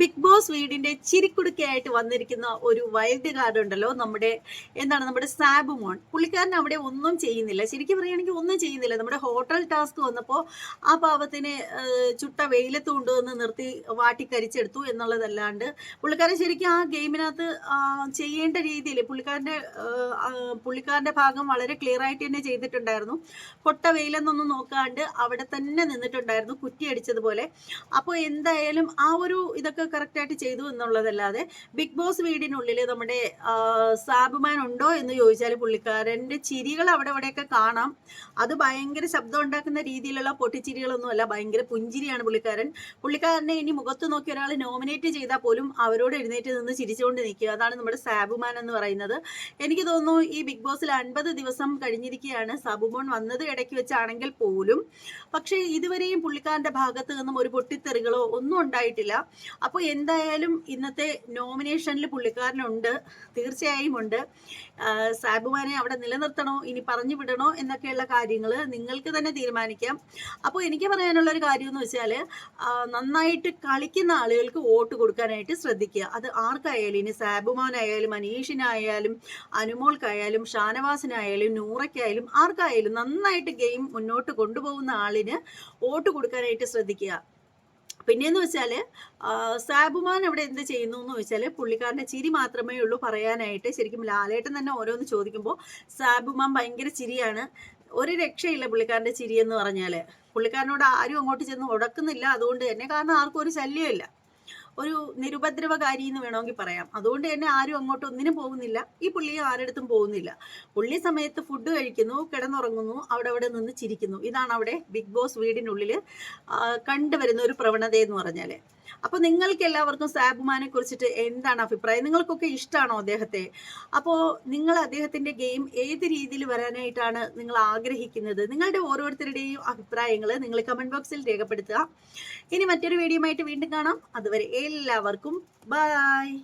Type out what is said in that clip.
Big boss വീടിന്റെ ചിരിക്കുടുക്കയായിട്ട് വന്നിരിക്കുന്ന ഒരു വൈൽഡ് കാർഡ് ഉണ്ടല്ലോ നമ്മുടെ എന്താണ് നമ്മുടെ സാബ് മോൺ പുള്ളിക്കാരൻ അവിടെ ഒന്നും ചെയ്യുന്നില്ല. ശരിക്കും പറയുകയാണെങ്കിൽ ഒന്നും ചെയ്യുന്നില്ല. നമ്മുടെ ഹോട്ടൽ ടാസ്ക് വന്നപ്പോൾ ആ പാവത്തിനെ ചുട്ട വെയിലത്ത് കൊണ്ടുവന്ന് നിർത്തി വാട്ടിക്കരിച്ചെടുത്തു എന്നുള്ളതല്ലാണ്ട് പുള്ളിക്കാരൻ ശരിക്കും ആ ഗെയിമിനകത്ത് ചെയ്യേണ്ട രീതിയിൽ പുള്ളിക്കാരന്റെ പുള്ളിക്കാരന്റെ ഭാഗം വളരെ ക്ലിയർ ആയിട്ട് തന്നെ ചെയ്തിട്ടുണ്ടായിരുന്നു. കൊട്ട വെയിലെന്നൊന്നും നോക്കാണ്ട് അവിടെ തന്നെ നിന്നിട്ടുണ്ടായിരുന്നു കുറ്റിയടിച്ചതുപോലെ. അപ്പോൾ എന്തായാലും ആ ഒരു ഇതൊക്കെ കറക്റ്റായിട്ട് ചെയ്തു എന്നുള്ളതല്ലാതെ ബിഗ് ബോസ് വീടിനുള്ളിൽ നമ്മുടെ സാബുമാൻ ഉണ്ടോ എന്ന് ചോദിച്ചാൽ പുള്ളിക്കാരന്റെ ചിരികൾ അവിടെ ഇവിടെയൊക്കെ കാണാം. അത് ഭയങ്കര ശബ്ദം ഉണ്ടാക്കുന്ന രീതിയിലുള്ള പൊട്ടിച്ചിരികളൊന്നുമല്ല ഭയങ്കര പുഞ്ചിരിയാണ് പുള്ളിക്കാരൻ. പുള്ളിക്കാരനെ ഇനി മുഖത്ത് നോക്കി ഒരാൾ നോമിനേറ്റ് ചെയ്താൽ പോലും അവരോട് എഴുന്നേറ്റ് നിന്ന് ചിരിച്ചുകൊണ്ട് നിൽക്കുക. അതാണ് നമ്മുടെ സാബുമാൻ എന്ന് പറയുന്നത്. എനിക്ക് തോന്നുന്നു ഈ ബിഗ് ബോസിൽ അൻപത് ദിവസം കഴിഞ്ഞിരിക്കുകയാണ്. സാബുമോൻ വന്നത് ഇടയ്ക്ക് വെച്ചാണെങ്കിൽ പോലും പക്ഷേ ഇതുവരെയും പുള്ളിക്കാരന്റെ ഭാഗത്ത് നിന്നും ഒരു പൊട്ടിത്തെറികളോ ഒന്നും ഉണ്ടായിട്ടില്ല. അപ്പോൾ എന്തായാലും ഇന്നത്തെ നോമിനേഷനിൽ പുള്ളിക്കാരനുണ്ട്. തീർച്ചയായും ഉണ്ട്. സാബുമാനെ അവിടെ നിലനിർത്തണോ ഇനി പറഞ്ഞു വിടണോ എന്നൊക്കെയുള്ള കാര്യങ്ങൾ നിങ്ങൾക്ക് തന്നെ തീരുമാനിക്കാം. അപ്പോൾ എനിക്ക് പറയാനുള്ള ഒരു കാര്യം എന്ന് വെച്ചാൽ നന്നായിട്ട് കളിക്കുന്ന ആളുകൾക്ക് വോട്ട് കൊടുക്കാനായിട്ട് ശ്രദ്ധിക്കുക. അത് ആർക്കായാലും ഇനി സാബുമാനായാലും അനീഷിനായാലും അനുമോൾക്കായാലും ഷാനവാസിനായാലും നൂറയ്ക്കായാലും ആർക്കായാലും നന്നായിട്ട് ഗെയിം മുന്നോട്ട് കൊണ്ടുപോകുന്ന ആളിന് വോട്ട് കൊടുക്കാനായിട്ട് ശ്രദ്ധിക്കുക. പിന്നെയെന്ന് വെച്ചാൽ സാബുമാൻ അവിടെ എന്ത് ചെയ്യുന്നു എന്ന് വെച്ചാൽ പുള്ളിക്കാരന്റെ ചിരി മാത്രമേ ഉള്ളൂ പറയാനായിട്ട്. ശരിക്കും ലാലേട്ടൻ തന്നെ ഓരോന്ന് ചോദിക്കുമ്പോൾ സാബുമാൻ ഭയങ്കര ചിരിയാണ്. ഒരു രക്ഷയില്ല പുള്ളിക്കാരന്റെ ചിരി എന്ന് പറഞ്ഞാൽ പുള്ളിക്കാരനോട് ആരും അങ്ങോട്ട് ചെന്ന് ഉടക്കുന്നില്ല. അതുകൊണ്ട് തന്നെ കാരണം ആർക്കും ഒരു ശല്യമില്ല ഒരു നിരുപദ്രവകാരി എന്ന് വേണമെങ്കിൽ പറയാം. അതുകൊണ്ട് തന്നെ ആരും അങ്ങോട്ട് ഒന്നിനും പോകുന്നില്ല. ഈ പുള്ളിയും ആരടുത്തും പോകുന്നില്ല. പുള്ളി സമയത്ത് ഫുഡ് കഴിക്കുന്നു കിടന്നുറങ്ങുന്നു അവിടെ അവിടെ നിന്ന് ചിരിക്കുന്നു. ഇതാണ് അവിടെ ബിഗ് ബോസ് വീടിനുള്ളിൽ കണ്ടുവരുന്ന ഒരു പ്രവണത എന്ന് പറഞ്ഞാൽ അപ്പോൾ നിങ്ങൾക്ക് എല്ലാവർക്കും സാബുമാനെ കുറിച്ചിട്ട് എന്താണ് അഭിപ്രായം? നിങ്ങൾക്കൊക്കെ ഇഷ്ടമാണോ അദ്ദേഹത്തെ? അപ്പോൾ നിങ്ങൾ അദ്ദേഹത്തിന്റെ ഗെയിം ഏത് രീതിയിൽ വരാനായിട്ടാണ് നിങ്ങൾ ആഗ്രഹിക്കുന്നത്? നിങ്ങളുടെ ഓരോരുത്തരുടെയും അഭിപ്രായങ്ങൾ നിങ്ങൾ കമന്റ് ബോക്സിൽ രേഖപ്പെടുത്തുക. ഇനി മറ്റൊരു വീഡിയോ ആയിട്ട് വീണ്ടും കാണാം. അതുവരെ എല്ലാവർക്കും ബൈ.